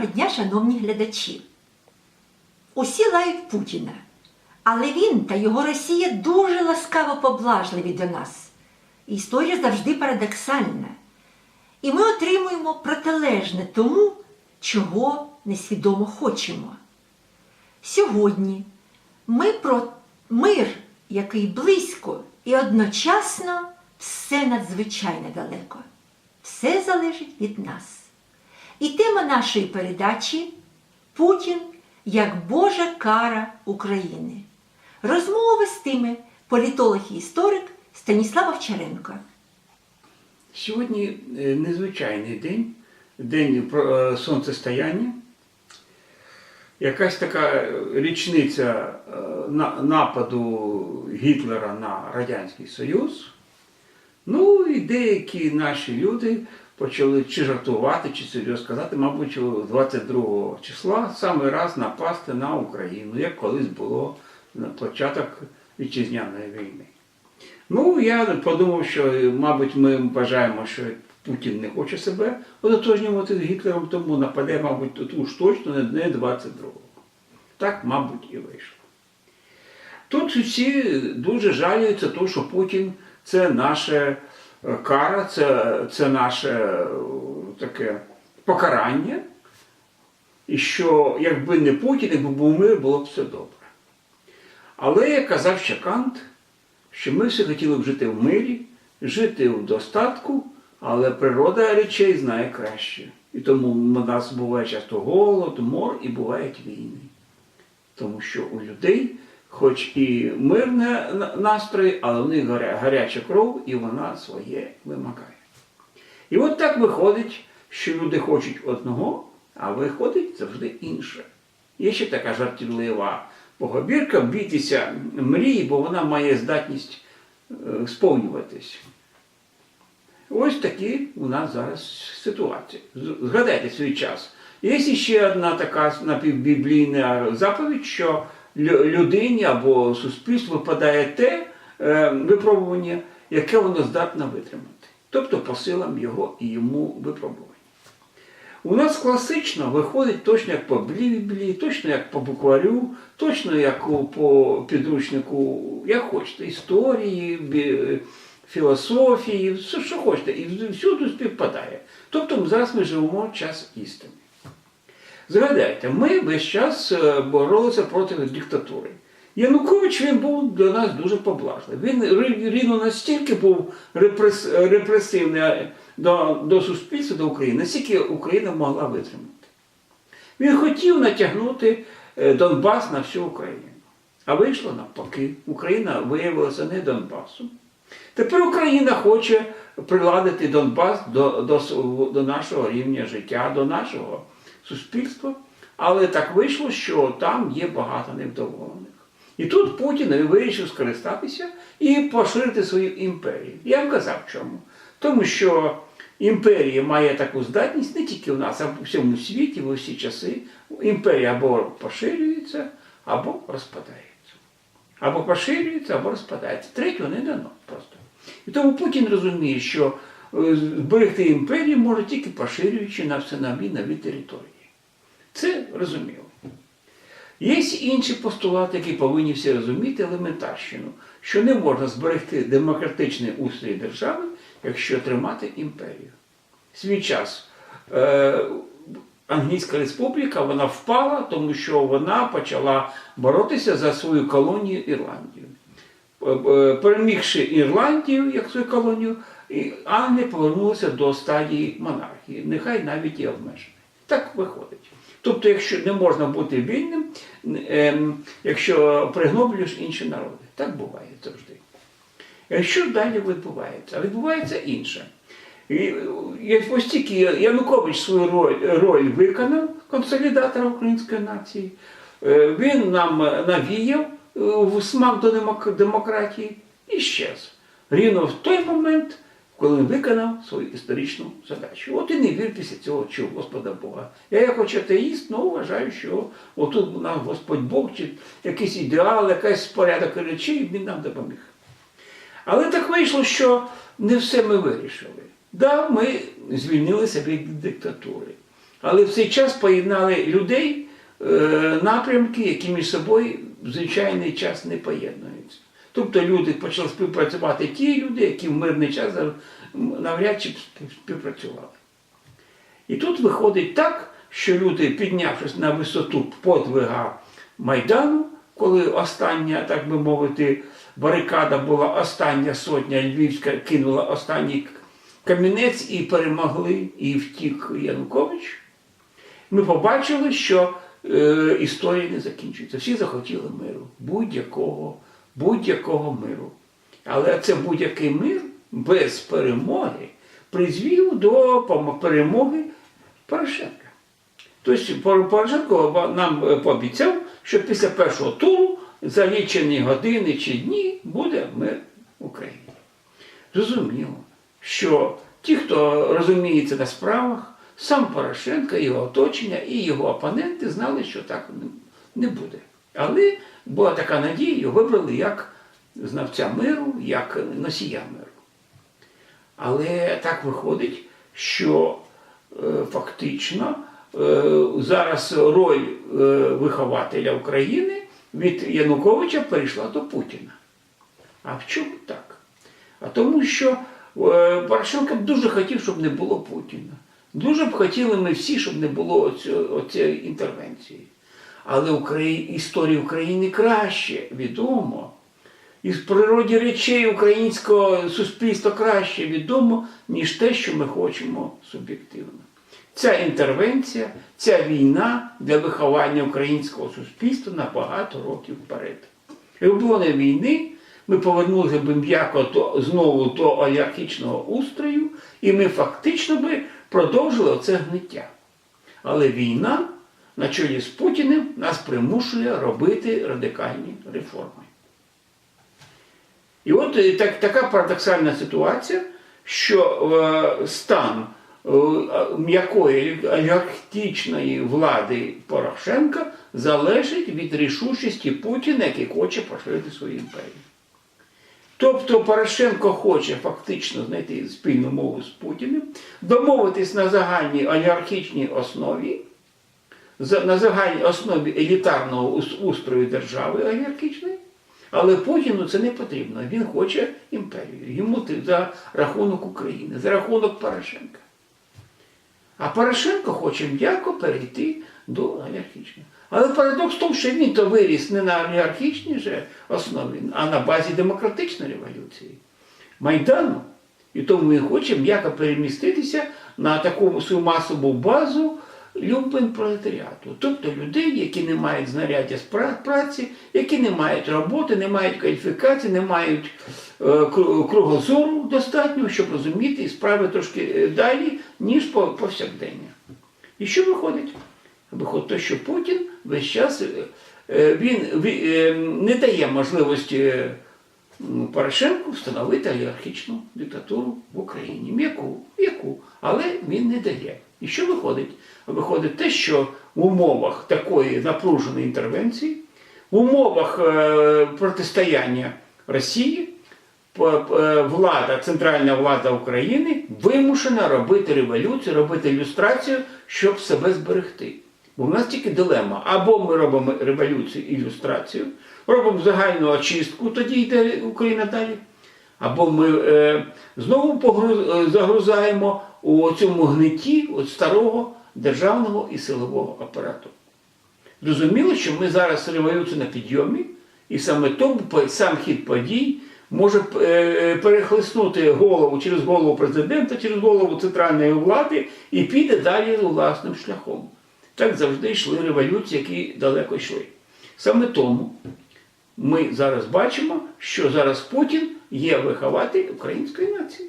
Доброго дня, шановні глядачі. Усі лають Путіна, але він та його Росія дуже ласкаво поблажливі до нас. Історія завжди парадоксальна. І ми отримуємо протилежне тому, чого несвідомо хочемо. Сьогодні ми про мир, який близько і одночасно все надзвичайно далеко. Все залежить від нас. І тема нашої передачі Путін як Божа кара України. Розмову вестиме політолог і історик Станіслав Овчаренко. Сьогодні е, незвичайний день, день е, сонцестояння. Якась така річниця е, нападу Гітлера на Радянський Союз. Ну і деякі наші люди почали чи жартувати, чи серйозно сказати, мабуть, 22 числа саме раз напасти на Україну, як колись було на початок вітчизняної війни. Ну, я подумав, що, мабуть, ми вважаємо, що Путін не хоче себе ототожнювати з Гітлером, тому нападе, мабуть, тут уж точно не- не 22-го. Так, мабуть, і вийшло. Тут всі дуже жалюються, тому що Путін це наша е, кара, це, це наше е, таке покарання. І що якби не Путін, якби був мир, було б все добре. Але як казав ще Кант, що ми всі хотіли б жити в мирі, жити в достатку, але природа речей знає краще. І тому у нас буває часто голод, мор і бувають війни. Тому що у людей, хоч і мирне настрої, але в них гаряча кров і вона своє вимагає. І от так виходить, що люди хочуть одного, а виходить завжди інше. Є ще така жартівлива поговірка бійтеся мрії, бо вона має здатність е, сповнюватись. Ось такі у нас зараз ситуації. Згадайте свій час. Є ще одна така напівбіблійна заповідь, що людині або суспільству випадає те е, випробування, яке воно здатне витримати. Тобто по силам його і йому випробування. У нас класично виходить точно як по Біблії, точно як по букварю, точно як по підручнику, як хочете, історії, філософії, все, що хочете, і всюди співпадає. Тобто зараз ми живемо час істини. Згадайте, ми весь час е, боролися проти диктатури. Янукович він був до нас дуже поблажливий. Він рівно настільки був репрес, репресивний е, до, до суспільства, до України, настільки Україна могла витримати. Він хотів натягнути е, Донбас на всю Україну. А вийшло навпаки. Україна виявилася не Донбасом. Тепер Україна хоче приладити Донбас до, до, до нашого рівня життя, до нашого суспільства. Але так вийшло, що там є багато невдоволених. І тут Путін вирішив скористатися і поширити свою імперію. Я вам казав чому. Тому що імперія має таку здатність не тільки в нас, а в всьому світі, в усі часи. Імперія або поширюється, або розпадається. Або поширюється, або розпадається. Третього не дано просто. І тому Путін розуміє, що е, зберегти імперію може тільки поширюючи на все нові нові території. Це розуміло. Є інші постулати, які повинні всі розуміти елементарщину, що не можна зберегти демократичний устрій держави, якщо тримати імперію. Свій час е, Англійська республіка вона впала, тому що вона почала боротися за свою колонію Ірландію. Е, е, Перемігши Ірландію як свою колонію, Англія повернулася до стадії монархії, нехай навіть і обмеженої. Так виходить. Тобто, якщо не можна бути вільним, ем, якщо пригноблюєш інші народи. Так буває завжди. Що далі відбувається? А відбувається інше. І, Ось тільки Янукович свою роль, роль виконав консолідатора української нації. Е, Він нам навіяв е, в смак до демократії і щез. Рівно в той момент, коли він виконав свою історичну задачу. От і не вір після цього чув Господа Бога. Я як хоч атеїст, ну вважаю, що отут у нас Господь Бог чи якийсь ідеал, якийсь порядок речей, він нам допоміг. Але так вийшло, що не все ми вирішили. Да, ми звільнилися від диктатури. Але в цей час поєднали людей, е, напрямки, які між собою в звичайний час не поєднуються. Тобто люди почали співпрацювати ті люди, які в мирний час навряд чи співпрацювали. І тут виходить так, що люди, піднявшись на висоту подвига Майдану, коли остання, так би мовити, барикада була остання сотня Львівська кинула останній камінець і перемогли, і втік Янукович, ми побачили, що е, історія не закінчується. Всі захотіли миру, будь-якого, будь-якого миру. Але це будь-який мир без перемоги призвів до перемоги Порошенка. Тобто Порошенко нам е, пообіцяв, що після першого туру за лічені години чи дні буде мир в Україні. Зрозуміло, що ті, хто розуміється на справах, сам Порошенко, його оточення і його опоненти знали, що так не буде. Але була така надія, його вибрали як знавця миру, як носія миру. Але так виходить, що е, фактично е, зараз роль е, вихователя України від Януковича перейшла до Путіна. А в чому так? А тому, що Порошенко б дуже хотів, щоб не було Путіна. Дуже б хотіли ми всі, щоб не було оцієї інтервенції. Але Украї... історія України краще відомо. І в природі речей українського суспільства краще відомо, ніж те, що ми хочемо суб'єктивно. Ця інтервенція, ця війна для виховання українського суспільства на багато років вперед. Якби не війни, ми повернулися б м'яко до, знову до олігархічного устрою, і ми фактично би продовжили оце гниття. Але війна на чолі з Путіним нас примушує робити радикальні реформи. І от е, так, така парадоксальна ситуація, що е, стан е, м'якої олігархічної влади Порошенка залежить від рішучості Путіна, який хоче поширити свою імперію. Тобто Порошенко хоче фактично знайти спільну мову з Путіним, домовитись на загальній олігархічній основі, на загальній основі елітарного устрою держави олігархічної, але Путіну це не потрібно. Він хоче імперію. Йому за рахунок України, за рахунок Порошенка. А Порошенко хоче м'яко перейти до олігархічного. Але парадокс в тому, що він то виріс не на олігархічній же основі, а на базі демократичної революції. Майдану. І тому він хоче м'яко переміститися на таку свою масову базу люблен пролетаріату. Тобто людей, які не мають знаряддя праці, які не мають роботи, не мають кваліфікації, не мають е, кругозору достатньо, щоб розуміти і справи трошки е, далі, ніж по- повсякдення. І що виходить? Виходить те, що Путін весь час е, він не дає можливості Порошенку встановити олігархічну диктатуру в Україні. М'яку, м'яку, але він не дає. І що виходить? Виходить те, що в умовах такої напруженої інтервенції, в умовах е, протистояння Росії, п- влада, центральна влада України вимушена робити революцію, робити ілюстрацію, щоб себе зберегти. В нас тільки дилема. Або ми робимо революцію, ілюстрацію, робимо загальну очистку, тоді йде Україна далі. Або ми е, знову погруз- е, загрузаємо у цьому гнитті от старого державного і силового апарату. Зрозуміло, що ми зараз революцію на підйомі, і саме тому сам хід подій може е, перехлеснути голову через голову президента, через голову центральної влади і піде далі власним шляхом. Так завжди йшли революції, які далеко йшли. Саме тому ми зараз бачимо, що зараз Путін є вихователь української нації.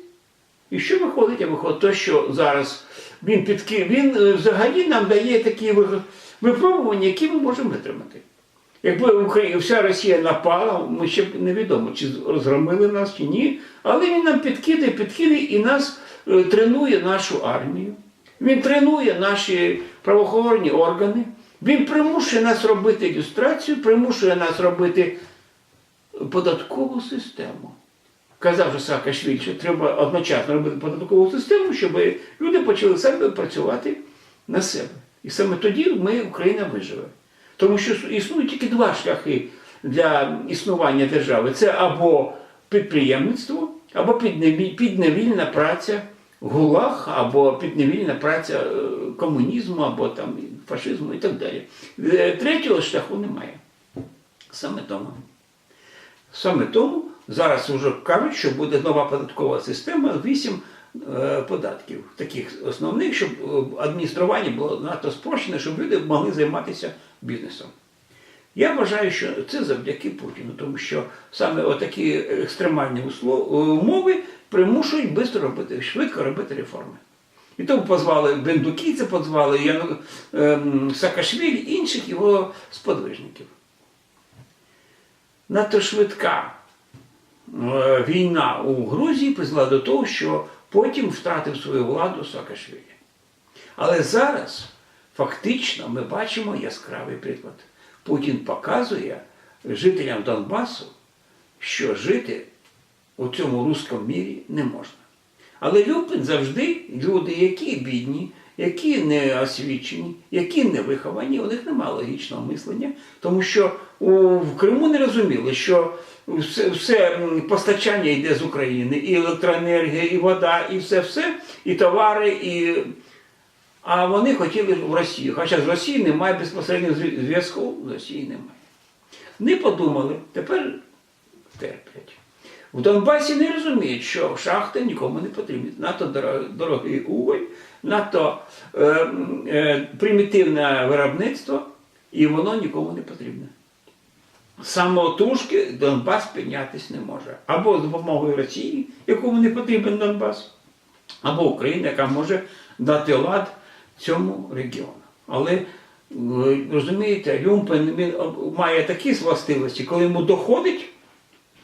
І що виходить? А виходить те, що зараз він підки... він е, взагалі нам дає такі випробування, які ми можемо витримати. Якби Україна, вся Росія напала, ми ще б невідомо, чи розгромили нас, чи ні. Але він нам підкидає, підкидає і нас е, тренує нашу армію. Він тренує наші правоохоронні органи. Він примушує нас робити ілюстрацію, примушує нас робити податкову систему. Казав же Саакашвілі, що треба одночасно робити податкову систему, щоб люди почали самі працювати на себе. І саме тоді ми, Україна виживе. Тому що існують тільки два шляхи для існування держави: це або підприємництво, або підневільна праця гулаг, або підневільна праця е, комунізму, або там фашизму і так далі. Е, Третього шляху немає. Саме тому. Саме тому зараз вже кажуть, що буде нова податкова система, вісім е, податків, таких основних, щоб е, адміністрування було надто спрощене, щоб люди могли займатися бізнесом. Я вважаю, що це завдяки Путіну, тому що саме отакі екстремальні умови примушують швидко робити, швидко робити реформи. І тому позвали Бендукійця, позвали Яну, ем, Саакашвілі, інших його сподвижників надто швидка е, війна у Грузії призвела до того, що потім втратив свою владу Саакашвілі. Але зараз фактично ми бачимо яскравий приклад. Путін показує жителям Донбасу, що жити у цьому руському мірі не можна. Але Люпин завжди люди, які бідні, які не освічені, які не виховані, у них немає логічного мислення, тому що в Криму не розуміли, що все, все постачання йде з України, і електроенергія, і вода, і все, все, і товари, і. А вони хотіли в Росію. Хоча з Росії немає безпосереднього зв'язку, з Росії немає. Не подумали, тепер терплять. В Донбасі не розуміють, що шахти нікому не потрібні. Надто дорогий уголь, надто е, е, примітивне виробництво, і воно нікому не потрібне. Самотужки Донбас піднятись не може. Або з допомогою Росії, якому не потрібен Донбас, або Україна, яка може дати лад цьому регіону. Але розумієте, Люмпен має такі властивості, коли йому доходить,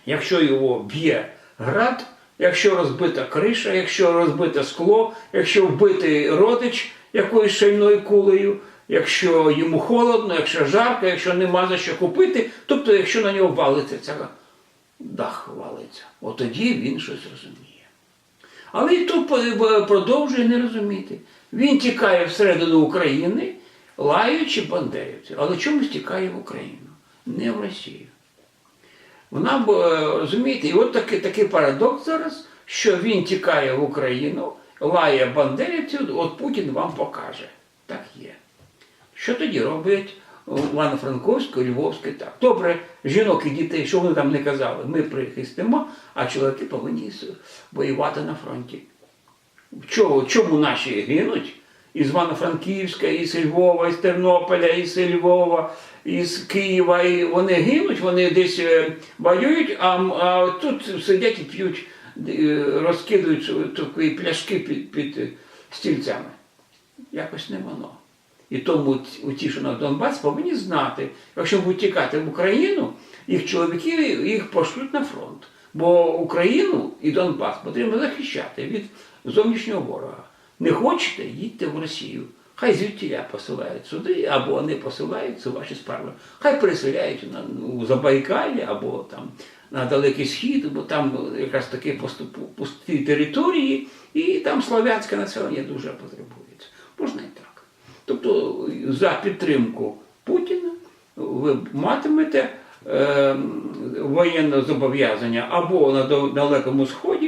якщо його б'є град, якщо розбита криша, якщо розбите скло, якщо вбитий родич якоюсь шальною кулею, якщо йому холодно, якщо жарко, якщо нема за що купити, тобто якщо на нього валиться ця дах валиться, от тоді він щось розуміє. Але і тут продовжує не розуміти. Він тікає всередину України, лаючи бандерівців, але чомусь тікає в Україну, не в Росію. Вона е, розумієте, і от такий, такий парадокс зараз, що він тікає в Україну, лає бандерівців, от Путін вам покаже. Так є. Що тоді роблять Івано-Франковську, Львовське так? Добре, жінок і дітей, що вони там не казали, ми прихистимо, а чоловіки повинні воювати на фронті. Чому, чому наші гинуть? Із Івано-Франківська, із Львова, із Тернополя, із Львова, із Києва. І вони гинуть, вони десь е, воюють, а, а тут сидять і п'ють, е, розкидують такі пляшки під, під стільцями. Якось не воно. І тому т- у ті, що на Донбас, повинні знати, якщо будуть в Україну, їх чоловіки їх пошлють на фронт. Бо Україну і Донбас потрібно захищати від зовнішнього ворога. Не хочете, їдьте в Росію. Хай звідтіля посилають сюди, або не посилають, це ваші справи. Хай переселяють на у Забайкалі або там на Далекий Схід, бо там якраз такі поступу- пусті території, і там славянське населення дуже потребується. Можна і так. Тобто за підтримку Путіна ви матимете е, воєнне зобов'язання або на Далекому Сході,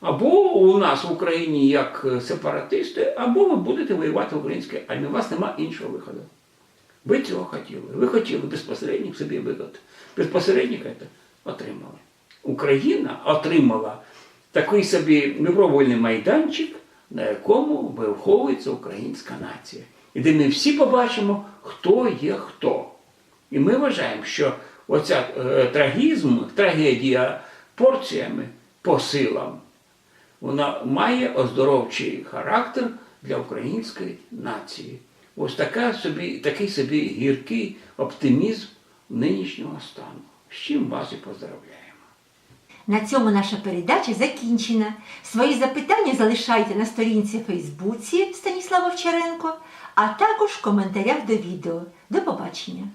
або у нас в Україні як сепаратисти, або ви будете воювати в українській армії. У вас немає іншого виходу. Ви цього хотіли. Ви хотіли безпосередніх собі вигод. Безпосередніх це отримали. Україна отримала такий собі випробувальний майданчик, на якому виховується українська нація. І де ми всі побачимо, хто є хто. І ми вважаємо, що оця е, трагізм, трагедія порціями по силам, вона має оздоровчий характер для української нації. Ось така собі, такий собі гіркий оптимізм нинішнього стану. З чим вас і поздравляємо. На цьому наша передача закінчена. Свої запитання залишайте на сторінці Фейсбуці Станіслава Овчаренко, а також в коментарях до відео. До побачення!